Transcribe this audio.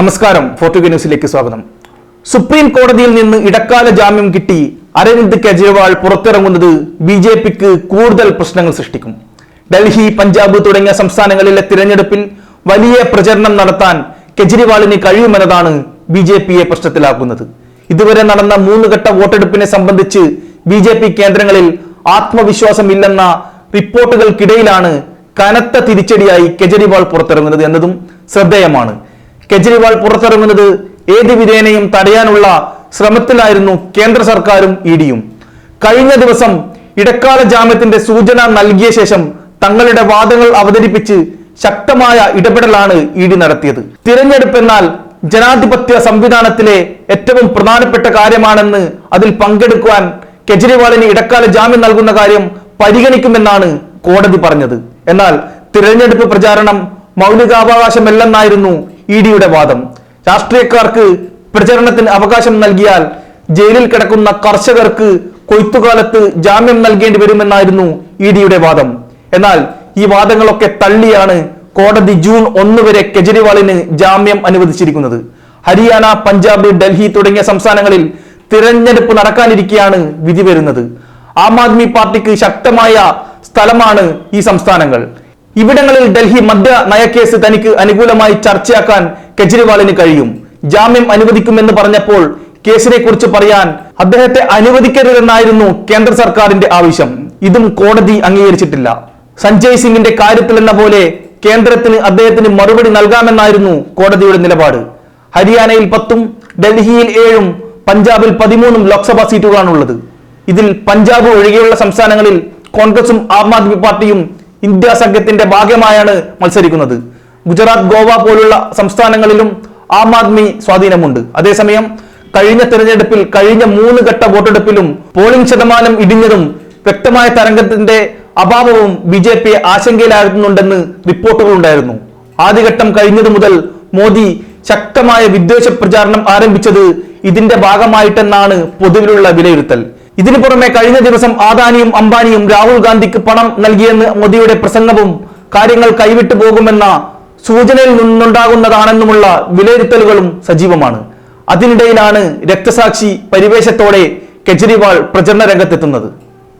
നമസ്കാരം ഫോർട്ടുഗ ന്യൂസിലേക്ക് സ്വാഗതം. സുപ്രീം കോടതിയിൽ നിന്ന് ഇടക്കാല ജാമ്യം കിട്ടി അരവിന്ദ് കെജ്രിവാൾ പുറത്തിറങ്ങുന്നത് ബി ജെ പിക്ക് കൂടുതൽ പ്രശ്നങ്ങൾ സൃഷ്ടിക്കും. ഡൽഹി പഞ്ചാബ് തുടങ്ങിയ സംസ്ഥാനങ്ങളിലെ തിരഞ്ഞെടുപ്പിൽ വലിയ പ്രചരണം നടത്താൻ കെജ്രിവാളിന് കഴിയുമെന്നതാണ് ബി ജെ പിയെ പ്രശ്നത്തിലാക്കുന്നത്. ഇതുവരെ നടന്ന മൂന്ന് ഘട്ട വോട്ടെടുപ്പിനെ സംബന്ധിച്ച് ബി ജെ പി കേന്ദ്രങ്ങളിൽ ആത്മവിശ്വാസമില്ലെന്ന റിപ്പോർട്ടുകൾക്കിടയിലാണ് കനത്ത തിരിച്ചടിയായി കെജ്രിവാൾ പുറത്തിറങ്ങുന്നത് എന്നതും ശ്രദ്ധേയമാണ്. കെജ്രിവാൾ പുറത്തിറങ്ങുന്നത് ഏത് വിധേനയും തടയാനുള്ള ശ്രമത്തിലായിരുന്നു കേന്ദ്ര സർക്കാരും ഇ ഡിയും. കഴിഞ്ഞ ദിവസം ഇടക്കാല ജാമ്യത്തിന്റെ സൂചന നൽകിയ ശേഷം തങ്ങളുടെ വാദങ്ങൾ അവതരിപ്പിച്ച് ശക്തമായ ഇടപെടലാണ് ഇ ഡി നടത്തിയത്. തിരഞ്ഞെടുപ്പ് എന്നാൽ ജനാധിപത്യ സംവിധാനത്തിലെ ഏറ്റവും പ്രധാനപ്പെട്ട കാര്യമാണെന്ന് അതിൽ പങ്കെടുക്കുവാൻ കെജ്രിവാളിന് ഇടക്കാല ജാമ്യം നൽകുന്ന കാര്യം പരിഗണിക്കുമെന്നാണ് കോടതി പറഞ്ഞത്. എന്നാൽ തിരഞ്ഞെടുപ്പ് പ്രചാരണം മൗലികാവകാശമല്ലെന്നായിരുന്നു ഇ ഡിയുടെ വാദം. രാഷ്ട്രീയക്കാർക്ക് പ്രചരണത്തിന് അവകാശം നൽകിയാൽ ജയിലിൽ കിടക്കുന്ന കർഷകർക്ക് കൊയ്ത്തുകാലത്ത് ജാമ്യം നൽകേണ്ടി വരുമെന്നായിരുന്നു ഇ ഡിയുടെ വാദം. എന്നാൽ ഈ വാദങ്ങളൊക്കെ തള്ളിയാണ് കോടതി ജൂൺ ഒന്ന് വരെ കെജ്രിവാളിന് ജാമ്യം അനുവദിച്ചിരിക്കുന്നത്. ഹരിയാന പഞ്ചാബ് ഡൽഹി തുടങ്ങിയ സംസ്ഥാനങ്ങളിൽ തിരഞ്ഞെടുപ്പ് നടക്കാനിരിക്കെയാണ് വിധി വരുന്നത്. ആം ആദ്മി പാർട്ടിക്ക് ശക്തമായ സ്ഥലമാണ് ഈ സംസ്ഥാനങ്ങൾ. ഇവിടങ്ങളിൽ ഡൽഹി മദ്യ നയക്കേസ് തനിക്ക് അനുകൂലമായി ചർച്ചയാക്കാൻ കെജ്രിവാളിന് കഴിയും. ജാമ്യം അനുവദിക്കുമെന്ന് പറഞ്ഞപ്പോൾ കേസിനെ കുറിച്ച് പറയാൻ അദ്ദേഹത്തെ അനുവദിക്കരുതെന്നായിരുന്നു കേന്ദ്ര സർക്കാരിന്റെ ആവശ്യം. ഇതും കോടതി അംഗീകരിച്ചിട്ടില്ല. സഞ്ജയ് സിംഗിന്റെ കാര്യത്തിൽ എന്ന പോലെ കേന്ദ്രത്തിന് അദ്ദേഹത്തിന് മറുപടി നൽകാമെന്നായിരുന്നു കോടതിയുടെ നിലപാട്. ഹരിയാനയിൽ പത്തും ഡൽഹിയിൽ ഏഴും പഞ്ചാബിൽ പതിമൂന്നും ലോക്സഭാ സീറ്റുകളാണുള്ളത്. ഇതിൽ പഞ്ചാബ് ഒഴികെയുള്ള സംസ്ഥാനങ്ങളിൽ കോൺഗ്രസും ആം ആദ്മി പാർട്ടിയും ഇന്ത്യ സംഘത്തിന്റെ ഭാഗമായാണ് മത്സരിക്കുന്നത്. ഗുജറാത്ത് ഗോവ പോലുള്ള സംസ്ഥാനങ്ങളിലും ആം ആദ്മി സ്വാധീനമുണ്ട്. അതേസമയം കഴിഞ്ഞ തെരഞ്ഞെടുപ്പിൽ കഴിഞ്ഞ മൂന്ന് ഘട്ട വോട്ടെടുപ്പിലും പോളിംഗ് ശതമാനം ഇടിഞ്ഞതും വ്യക്തമായ തരംഗത്തിന്റെ അഭാവവും ബി ജെ പിയെ ആശങ്കയിലാകുന്നുണ്ടെന്ന് റിപ്പോർട്ടുകൾ ഉണ്ടായിരുന്നു ആദ്യഘട്ടം കഴിഞ്ഞതു മുതൽ മോദി ശക്തമായ വിദ്വേഷ പ്രചാരണം ആരംഭിച്ചത് ഇതിന്റെ ഭാഗമായിട്ടെന്നാണ് പൊതുവിലുള്ള വിലയിരുത്തൽ. ഇതിനു പുറമെ കഴിഞ്ഞ ദിവസം ആദാനിയും അംബാനിയും രാഹുൽ ഗാന്ധിക്ക് പണം നൽകിയെന്ന് മോദിയുടെ പ്രസംഗവും കാര്യങ്ങൾ കൈവിട്ടു പോകുമെന്ന സൂചനയിൽ നിന്നുണ്ടാകുന്നതാണെന്നുമുള്ള വിലയിരുത്തലുകളും സജീവമാണ്. അതിനിടയിലാണ് രക്തസാക്ഷി പരിവേശത്തോടെ കെജ്രിവാൾ പ്രചരണ രംഗത്തെത്തുന്നത്.